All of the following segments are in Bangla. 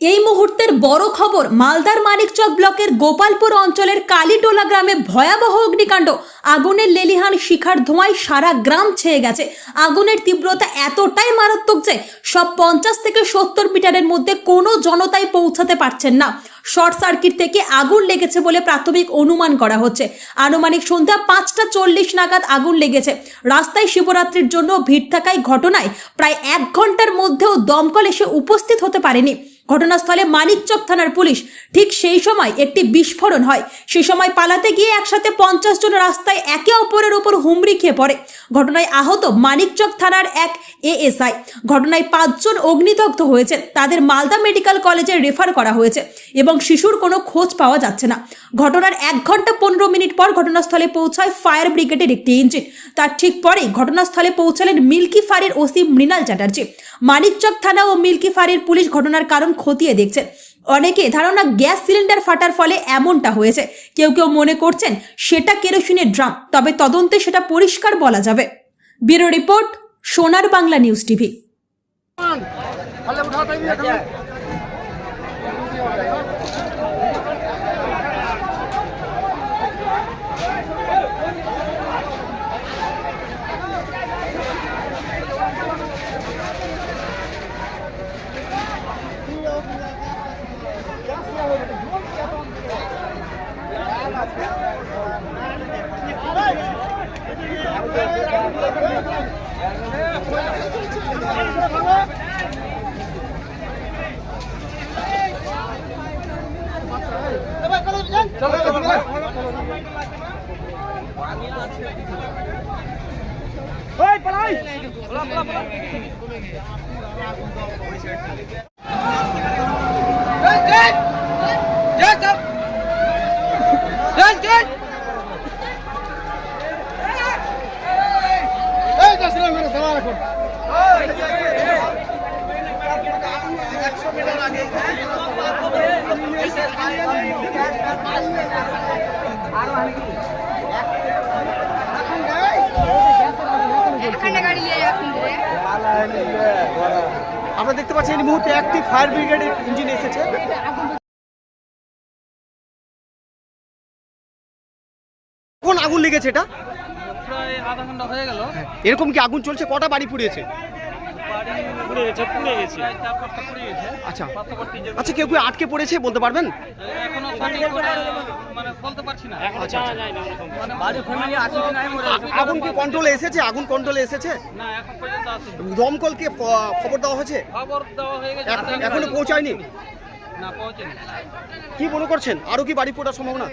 এই মুহূর্তের বড় খবর, মালদার মানিকচক ব্লকের গোপালপুর অঞ্চলের কালীটোলা গ্রামে ভয়াবহ অগ্নিকাণ্ড। আগুনের লেলিহান শিখার ধোঁয়ায় সারা গ্রাম ছেয়ে গেছে। আগুনের তীব্রতা এতটাই মারাত্মক যে, সব পঞ্চাশ থেকে সত্তর মিটারের মধ্যে কোনো জনতাই পৌঁছাতে পারছেন না। শর্ট সার্কিট থেকে আগুন লেগেছে বলে প্রাথমিক অনুমান করা হচ্ছে। আনুমানিক সন্ধ্যা পাঁচটা চল্লিশ নাগাদ আগুন লেগেছে। রাস্তায় শিবরাত্রির জন্য ভিড় থাকায় ঘটনায় প্রায় এক ঘণ্টার মধ্যেও দমকল এসে উপস্থিত হতে পারেনি। ঘটনাস্থলে মানিকচক থানার পুলিশ। ঠিক সেই সময় একটি বিস্ফোরণ হয়। সেই সময় পালাতে গিয়ে একসাথে পঞ্চাশ জন রাস্তায় একে অপরের উপর হুমড়ি খেয়ে পড়ে। ঘটনায় আহত মানিকচক থানার এক এএসআই। ঘটনায় পাঁচজন অগ্নিদগ্ধ হয়েছে তাদের মালদা মেডিকেল কলেজে রেফার করা হয়েছে এবং শিশুর কোনো খোঁজ পাওয়া যাচ্ছে না। ঘটনার এক ঘণ্টা পনেরো মিনিট পর ঘটনাস্থলে পৌঁছায় ফায়ার ব্রিগেডের একটি ইঞ্জিন তার ঠিক পরেই ঘটনাস্থলে পৌঁছালেন মিল্কি ফাঁড়ির ওসি মৃণাল চ্যাটার্জি। মানিকচক থানা ও মিল্কি ফাঁড়ির পুলিশ ঘটনার কারণ খতিয়ে দেখছে। অনেকে ধারণা গ্যাস সিলিন্ডার ফাটার ফলে এমনটা হয়েছে। কেউ কেউ মনে করছেন সেটা কেরোসিনের ড্রাম, তবে তদন্তে সেটা পরিষ্কার বলা যাবে। Bureau report, Sonar Bangla news TV. একশো মিটার আগে আরও আমরা দেখতে পাচ্ছি এই মুহূর্তে একটি ফায়ার ব্রিগেডের ইঞ্জিন এসেছে। কোন আগুন লেগেছে এটা? প্রায় আধা ঘণ্টা হয়ে গেল। এরকম কি আগুন চলছে? কটা বাড়ি পুড়িয়েছে? বাড়ি পুড়ে গেছে পুড়ে গেছে। আচ্ছা। আচ্ছা কেউ কেউ আটকে পড়েছে বলতে পারবেন? মানে আচ্ছা আচ্ছা। মানে কি। আগুন কি কন্ট্রোলে এসেছে? আগুন কন্ট্রোলে এসেছে? দমকলকে প- খবর দেওয়া হয়েছে? হয়ে এখনও পৌঁছায়নি? কি মনে করছেন? আরও কি বাড়ি পড়ার সম্ভাবনা?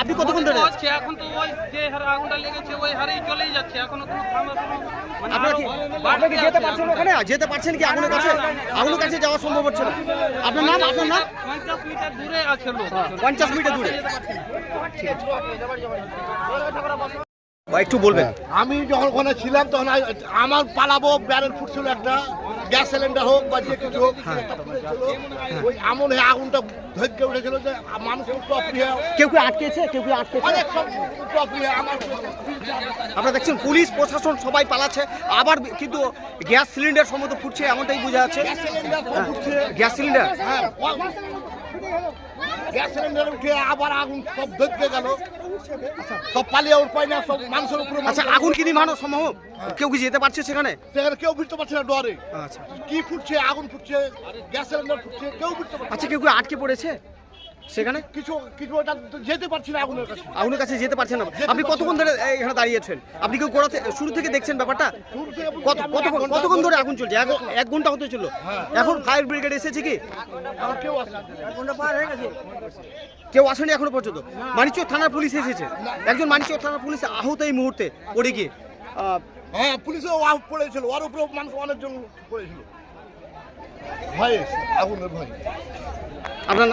আপনি কতক্ষণ ধরে? হচ্ছে এখন তো ওই যে হারে আগুনটা লেগেছে ওই হারেই চলেই যাচ্ছে এখনও কোনো থামার মানে কি আপনি কি যেতে পারছেন। ওখানে? যেতে পারছেন কি আগুনের কাছে? আগুনের কাছে যাওয়া সম্ভব হচ্ছে না। আপনার নাম? আপনার নাম? পঞ্চাশ মিটার দূরে আছে লোক। পঞ্চাশ মিটার দূরে। একটু বলবেন। আমি যখন ওখানে ছিলাম তখন আমার পালাবো ব্যারেল ফুটছিল একটা গ্যাস সিলিন্ডার হোক বা যে কিছু হোক একটা ওই এমন হয়ে আগুনটা ধৈর্য উঠেছিল যে মানুষ কেউ কেউ আটকেছে? কেউ কেউ আটকেছে? অনেক সব আমার আপনারা দেখছেন পুলিশ প্রশাসন সবাই পালাচ্ছে। আবার কিন্তু গ্যাস সিলিন্ডার সম্ভবত ফুটছে এমনটাই বোঝা যাচ্ছে। গ্যাস সিলিন্ডার ফুটছে। Gas cylinder? হ্যাঁ। গ্যাস সিলিন্ডার উঠে আবার আগুন সব দেখতে গেল। সব পালিয়ে উপায় না সব মানুষের উপরে আচ্ছা আগুন কিনি মানুষ সম্ভব? কেউ কি যেতে পারছে সেখানে? সেখানে কেউ বুঝতে পারছে না ডরে আচ্ছা। কি ফুটছে আগুন ফুটছে গ্যাস সিলিন্ডার ফুটছে কেউ বুঝতে পারছে আচ্ছা কেউ কেউ আটকে পড়েছে? সেখানে? কিছু কিছু ওটা যেতে পারছি না আগুনের কাছে। আগুনের কাছে যেতে পারছেন না। আপনি কতক্ষণ ধরে এখানে দাঁড়িয়েছেন আপনি কেউ গোড়া থেকে- শুরু থেকে দেখছেন ব্যাপারটা? কত কতক্ষণ কতক্ষণ ধরে আগুন চলছে? এক- ঘণ্টা হতে চলল। এখন ফায়ার ব্রিগেড এসেছে কি? কেউ আসেনি। এখনও পর্যন্ত? মানিকচক থানার পুলিশ এসেছে। একজন মানিকচক থানার পুলিশ আহত এই মুহূর্তে পড়ে গিয়ে। হ্যাঁ পুলিশও পড়েছিল। ওর উপরে মানুষ অনেকজন পড়েছিল। ভয়ে আগুনের ভয়ে। আপনার নাম?